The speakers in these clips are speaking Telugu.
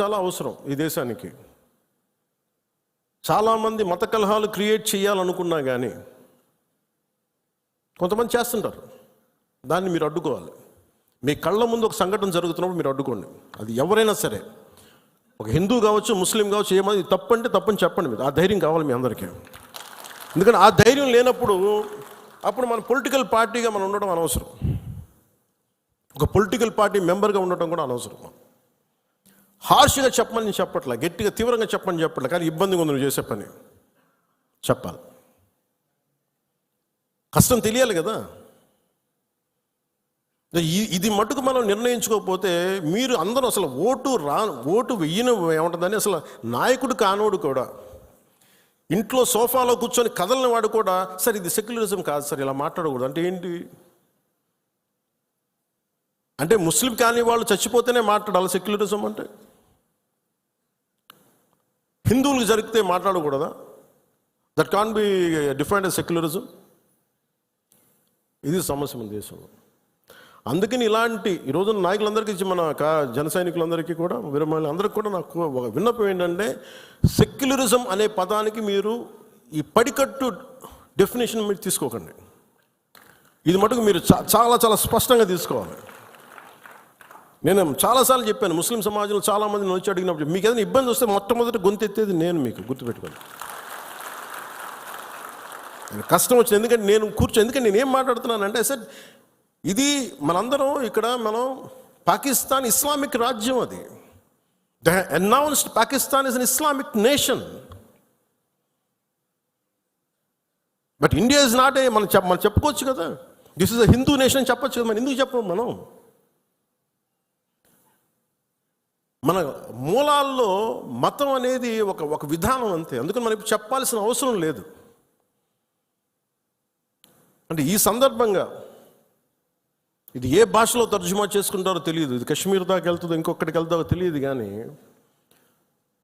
చాలా అవసరం ఈ దేశానికి. చాలామంది మత కలహాలు క్రియేట్ చేయాలనుకున్నా కానీ కొంతమంది చేస్తుంటారు. దాన్ని మీరు అడ్డుకోవాలి. మీ కళ్ళ ముందు ఒక సంఘటన జరుగుతున్నప్పుడు మీరు అడ్డుకోండి. అది ఎవరైనా సరే. ఒక హిందూ కావచ్చు ముస్లిం కావచ్చు ఏమది తప్పు అంటే తప్పని చెప్పండి మీరు. ఆ ధైర్యం కావాలి మీ అందరికీ. ఎందుకంటే ఆ ధైర్యం లేనప్పుడు అప్పుడు మన పొలిటికల్ పార్టీగా మనం ఉండడం అనవసరం. ఒక పొలిటికల్ పార్టీ మెంబర్గా ఉండటం కూడా అనవసరం. హార్ష్గా చెప్పమని నేను చెప్పట్లే గట్టిగా తీవ్రంగా చెప్పమని చెప్పట్లే కానీ ఇబ్బందిగా ఉంది నువ్వు చేసే పని. చెప్పాలి. కష్టం తెలియాలి కదా. ఈ- ఇది మటుకు మనం నిర్ణయించుకోకపోతే మీరు అందరూ అసలు ఓటు రా ఓటు వెయ్యిన ఏమంటుందని అసలు నాయకుడు కానోడు కూడా. ఇంట్లో సోఫాలో కూర్చొని కదలని వాడు కూడా సార్ ఇది సెక్యులరిజం కాదు సార్ ఇలా మాట్లాడకూడదు. అంటే ఏంటి? అంటే ముస్లిం కాని వాళ్ళు చచ్చిపోతేనే మాట్లాడాలి సెక్యులరిజం అంటే. హిందువులకు జరిగితే మాట్లాడకూడదా? That can be different secularism ఇది సమస్య మన దేశంలో. అందుకని ఇలాంటి ఈ రోజున నాయకులందరికీ ఇచ్చి మన కా జన సైనికులందరికీ కూడా విరమణ అందరికీ కూడా నాకు ఒక విన్నపం ఏంటంటే సెక్యులరిజం అనే పదానికి మీరు ఈ పడికట్టు డెఫినేషన్ మీరు తీసుకోకండి. ఇది మటుకు మీరు చాలా చాలా స్పష్టంగా తీసుకోవాలి. నేను చాలాసార్లు చెప్పాను ముస్లిం సమాజంలో చాలామంది నొచ్చి అడిగినప్పుడు మీకు ఏదైనా ఇబ్బంది వస్తే మొట్టమొదటి గొంతెత్తేది నేను మీకు గుర్తుపెట్టుకోండి. కష్టం వచ్చింది ఎందుకంటే నేను కూర్చో ఎందుకంటే నేను ఏం మాట్లాడుతున్నానంటే సార్ ఇది మనందరం ఇక్కడ మనం పాకిస్తాన్ ఇస్లామిక్ రాజ్యం అది. The announced Pakistan is an Islamic nation. But India is not a మనం చెప్ మనం చెప్పుకోవచ్చు కదా. This is a Hindu nation చెప్పొచ్చు కదా మనం ఎందుకు చెప్పం మనం? మన మూలాల్లో మతం అనేది ఒక ఒక విధానం అంతే. అందుకని మనకి చెప్పాల్సిన అవసరం లేదు. అంటే ఈ సందర్భంగా ఇది ఏ భాషలో తర్జుమా చేసుకుంటారో తెలియదు. ఇది కశ్మీర్ దాకా వెళ్తుందో ఇంకొకటికి వెళ్తారో తెలియదు కానీ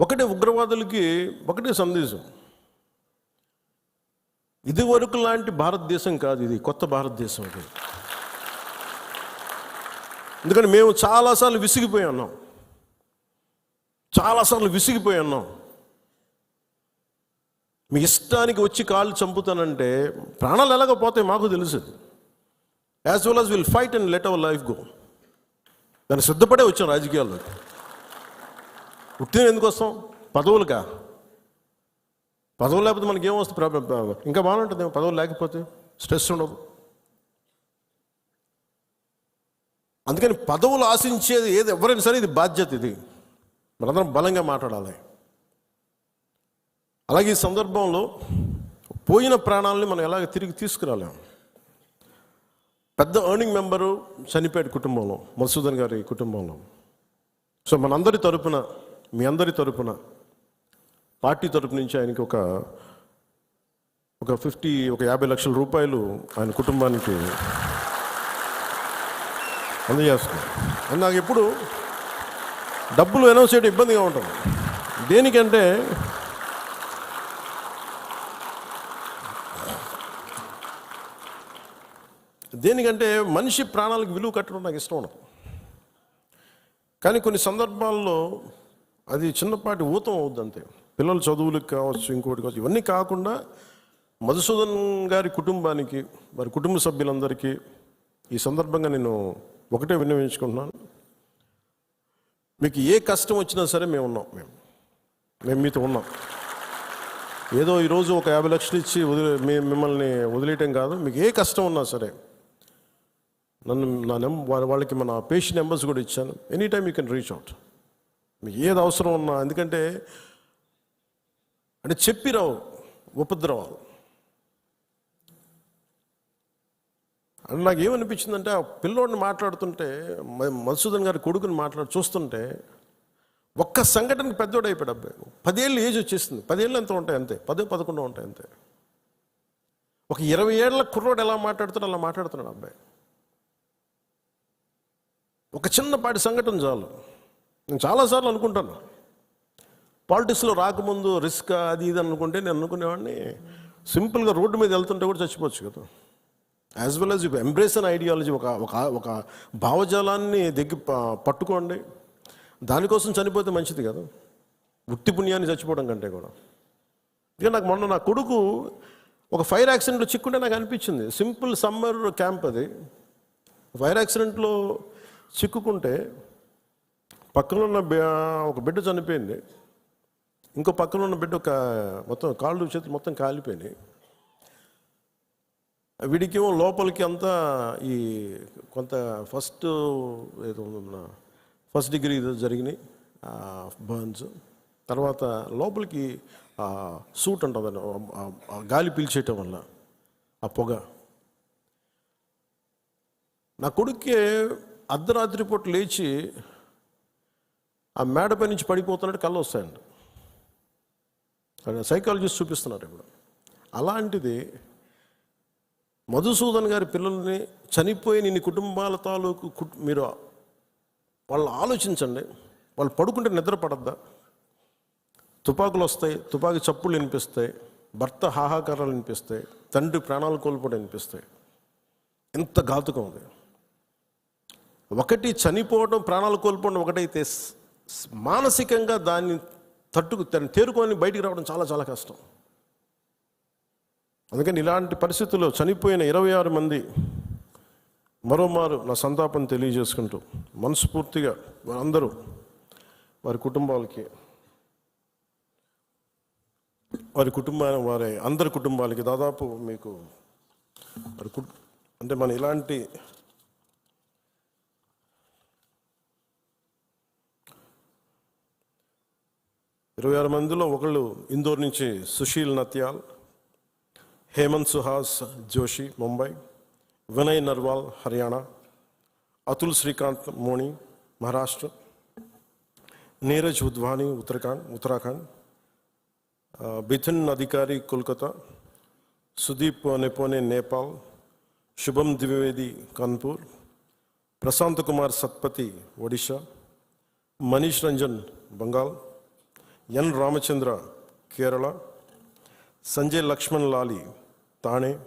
ఒకటే ఉగ్రవాదులకి ఒకటే సందేశం. ఇది వరకు లాంటి భారతదేశం కాదు ఇది కొత్త భారతదేశం ఇది ఎందుకంటే మేము చాలాసార్లు విసిగిపోయి ఉన్నాం. చాలాసార్లు విసిగిపోయి ఉన్నాం. మీ ఇష్టానికి వచ్చి కాళ్ళు చంపుతానంటే ప్రాణాలు ఎలాగో పోతాయి మాకు తెలుసు. As well as will fight and let our life go దాన్ని సిద్ధపడే వచ్చాం రాజకీయాల్లోకి. ఉట్టిన ఎందుకు వస్తాం? పదవులుగా. పదవులు లేకపోతే మనకి ఏమొస్తుంది ప్రాబ్లం ఇంకా బాగుంటుంది పదవులు లేకపోతే స్ట్రెస్ ఉండదు. అందుకని పదవులు ఆశించేది ఏది? ఎవరైనా సరే ఇది బాధ్యత ఇది. మనందరం బలంగా మాట్లాడాలి. అలాగే ఈ సందర్భంలో పోయిన ప్రాణాలని మనం ఎలాగ తిరిగి తీసుకురాలేము పెద్ద ఎర్నింగ్ మెంబరు చనిపోయాడు కుటుంబంలో మధుసూదన్ గారి కుటుంబంలో. సో మనందరి తరపున మీ అందరి తరపున పార్టీ తరపు నుంచి ఆయనకి ఒక ఒక ఫిఫ్టీ ఒక యాభై లక్షల రూపాయలు ఆయన కుటుంబానికి అందజేస్తున్నాం. నాకు ఎప్పుడు డబ్బులు అనౌన్స్ చేయడం ఇబ్బందిగా ఉంటుంది. దేనికంటే దేనికంటే మనిషి ప్రాణాలకు విలువ కట్టడం నాకు ఇష్టం ఉండదు. కానీ కొన్ని సందర్భాల్లో అది చిన్నపాటి ఊతం అవుద్ది అంతే. పిల్లల చదువులకు కావచ్చు ఇంకోటి కావచ్చు ఇవన్నీ కాకుండా మధుసూదన్ గారి కుటుంబానికి వారి కుటుంబ సభ్యులందరికీ ఈ సందర్భంగా నేను ఒకటే విన్నవించుకుంటున్నాను. మీకు ఏ కష్టం వచ్చినా సరే మేము ఉన్నాం మేము. మేము మీతో ఉన్నాం. ఏదో ఈరోజు ఒక యాభై లక్షలు ఇచ్చి వదిలే మిమ్మల్ని వదిలేయటం కాదు. మీకు ఏ కష్టం ఉన్నా సరే నన్ను నా నెం వాళ్ళ- వాళ్ళకి మన పేషెంట్ నెంబర్స్ కూడా ఇచ్చాను. Any time you can reach out మీకు ఏది అవసరం ఉన్నా ఎందుకంటే అంటే చెప్పిరావు ఉపద్రవాలు. నాకు ఏమనిపించిందంటే ఆ పిల్లోడిని మాట్లాడుతుంటే మ- మధుసూదన్ గారి కొడుకుని మాట్లాడు చూస్తుంటే ఒక్క సంఘటన పెద్దోడు అయిపోయాడు అబ్బాయి. పదేళ్ళు ఏజ్ వచ్చేసింది. పదేళ్ళు ఎంత ఉంటాయి అంతే. పదే పదకొండు ఉంటాయి అంతే. ఒక ఇరవై ఏళ్ళ కుర్రోడు ఎలా మాట్లాడుతున్నాడు అలా మాట్లాడుతున్నాడు అబ్బాయి. ఒక చిన్నపాటి సంఘటన చాలు. నేను చాలాసార్లు అనుకుంటాను. పాలిటిక్స్లో రాకముందు రిస్క్ అది ఇది అనుకుంటే నేను అనుకునేవాడిని. సింపుల్గా రోడ్డు మీద వెళ్తుంటే కూడా చచ్చిపోవచ్చు కదా. As well as you embrace an ideology ఒక ఒక ఒక భావజాలాన్ని దగ్గర పట్టుకోండి. దానికోసం చనిపోతే మంచిది కదా. వృత్తి పుణ్యాన్ని చచ్చిపోవడం కంటే కూడా. ఇక నాకు మొన్న నా కొడుకు ఒక ఫైర్ యాక్సిడెంట్లో చిక్కుంటే నాకు అనిపించింది. సింపుల్ సమ్మర్ క్యాంప్ అది. ఫైర్ యాక్సిడెంట్లో చిక్కుకుంటే పక్కన ఉన్న ఒక బిడ్డ చనిపోయింది. ఇంకో పక్కన ఉన్న బిడ్డ ఒక మొత్తం కాళ్ళు చేతులు మొత్తం కాలిపోయినాయి. వీడికేమో లోపలికి అంతా ఈ కొంత ఫస్ట్ ఏదో ఉన్న ఫస్ట్ డిగ్రీ ఏదో జరిగినాయి బర్న్స్ తర్వాత లోపలికి సూట్ ఉంటుంది గాలి పీల్చేయటం వల్ల ఆ పొగ. నా కొడుక్కి అర్ధరాత్రి పూట లేచి ఆ మేడపై నుంచి పడిపోతున్నట్టు కళ్ళు వస్తాయండి సైకాలజిస్ట్ చూపిస్తున్నారు ఇప్పుడు. అలాంటిది మధుసూదన్ గారి పిల్లల్ని చనిపోయిన ఇన్ని కుటుంబాల తాలూకు మీరు వాళ్ళు ఆలోచించండి. వాళ్ళు పడుకుంటే నిద్ర పడద్దా? తుపాకులు వస్తాయి తుపాకు చప్పులు వినిపిస్తాయి భర్త హాహాకారాలు వినిపిస్తాయి తండ్రి ప్రాణాలు కోల్పోవడం వినిపిస్తాయి. ఎంత ఘాతుకం ఉంది ఒకటి చనిపోవడం ప్రాణాలు కోల్పోవడం ఒకటైతే మానసికంగా దాన్ని తట్టుకు తేరుకొని బయటికి రావడం చాలా చాలా కష్టం. అందుకని ఇలాంటి పరిస్థితుల్లో చనిపోయిన ఇరవై ఆరు మంది మరోమారు నా సంతాపం తెలియజేసుకుంటూ మనస్ఫూర్తిగా వారందరూ వారి కుటుంబాలకి వారి కుటుంబాన్ని వారి అందరి కుటుంబాలకి దాదాపు మీకు వారి కు అంటే మన ఇలాంటి ఇరవై ఆరు మందిలో ఒకళ్ళు ఇందోర్ నుంచి సుశీల్ నత్యాల్ हेमंत सुहास, जोशी, मुंबई, विनय नरवाल, हरियाणा, अतुल श्रीकांत, मोनी, महाराष्ट्र, नीरज उद्वानी उत्तराखंड उत्तराखंड बिथिन अधिकारी, कोलकाता, सुदीप नेपोने, नेपाल, शुभम द्विवेदी, कानपुर, प्रशांत कुमार सतपति ओडिशा, मनीष रंजन, बंगाल, एन रामचंद्र, केरला, संजय लक्ष्मण लाली తాణే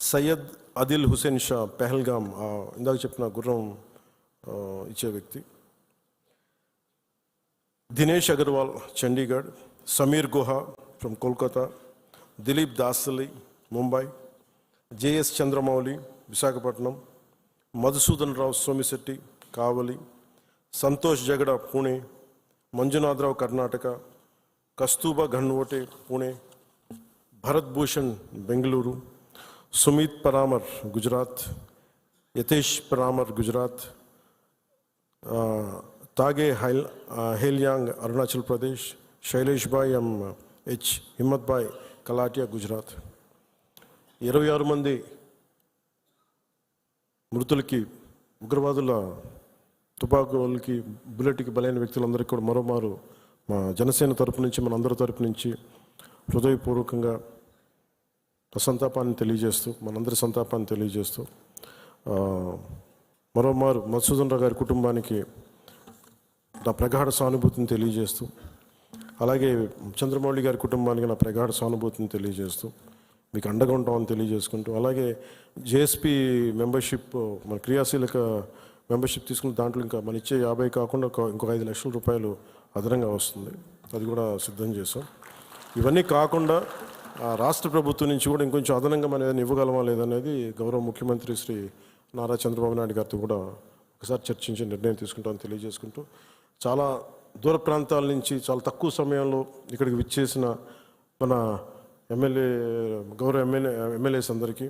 సయ్యద్ అదిల్ హుసేన్ షా పెహల్గామ్ ఇందాక చెప్పిన గుర్రం ఇచ్చే వ్యక్తి. Dinesh Agarwal Chandigarh. Sameer Guha from Kolkata. Dilip దాసలి Mumbai. J S Chandramouli Visakhapatnam. Madhusudan Rao Somisetty Kavali. Santosh Jagada Pune. మంజునాథరావు Karnataka. కస్తూబా ఘన్వోటే Pune. Bharat Bhushan Bengaluru. Sumit పరామర్ Gujarat. యతేష్ Parmar Gujarat. తాగే Hail హేలియాంగ్ Arunachal Pradesh. Shailesh Bhai M H Himmat Bhai Kalatiya Gujarat. ఇరవై ఆరు మంది మృతులకి ఉగ్రవాదుల తుపాకులకి బుల్లెట్కి బలైన వ్యక్తులందరికీ కూడా మరోమారు మా జనసేన తరపు నుంచి మన అందరి తరపు నుంచి హృదయపూర్వకంగా సంతాపాన్ని తెలియజేస్తూ మనందరి సంతాపాన్ని తెలియజేస్తూ మరోమారు మధుసూదన్ గారి కుటుంబానికి నా ప్రగాఢ సానుభూతిని తెలియజేస్తూ అలాగే చంద్రమౌళి గారి కుటుంబానికి నా ప్రగాఢ సానుభూతిని తెలియజేస్తూ మీకు అండగా ఉంటామని తెలియజేసుకుంటూ అలాగే జేఎస్పి మెంబర్షిప్ మన క్రియాశీలక మెంబర్షిప్ తీసుకున్న దాంట్లో ఇంకా మన ఇచ్చే యాభై కాకుండా ఒక- ఇంకొక ఐదు లక్షల రూపాయలు అదనంగా వస్తుంది. అది కూడా సిద్ధం చేసాం ఇవన్నీ కాకుండా రాష్ట్ర ప్రభుత్వం నుంచి కూడా ఇంకొంచెం అదనంగా మనం ఏదైనా ఇవ్వగలమా లేదనేది గౌరవ ముఖ్యమంత్రి శ్రీ నారా చంద్రబాబు నాయుడు గారితో కూడా ఒకసారి చర్చించి నిర్ణయం తీసుకుంటామని తెలియజేసుకుంటూ చాలా దూర ప్రాంతాల నుంచి చాలా తక్కువ సమయంలో ఇక్కడికి విచ్చేసిన మన ఎమ్మెల్యే గౌరవ ఎమ్మెల్యే ఎమ్మెల్యేస్ అందరికీ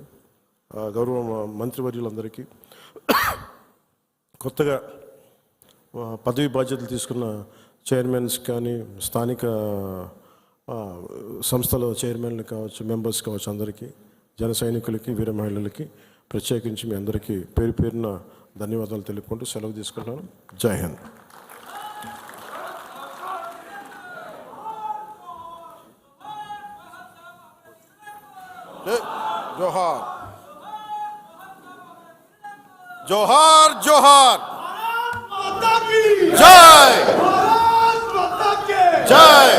గౌరవ మంత్రివర్యులందరికీ కొత్తగా పదవి బాధ్యతలు తీసుకున్న చైర్మన్స్ కానీ స్థానిక సంస్థలో చైర్మన్లు కావచ్చు మెంబర్స్ కావచ్చు అందరికీ జన సైనికులకి వీర మహిళలకి ప్రత్యేకించి మీ అందరికీ పేరు పేరున ధన్యవాదాలు తెలుపుకుంటూ సెలవు తీసుకుంటాను జై హింద్. జోహార్. జోహార్ జోహార్. జై. జై.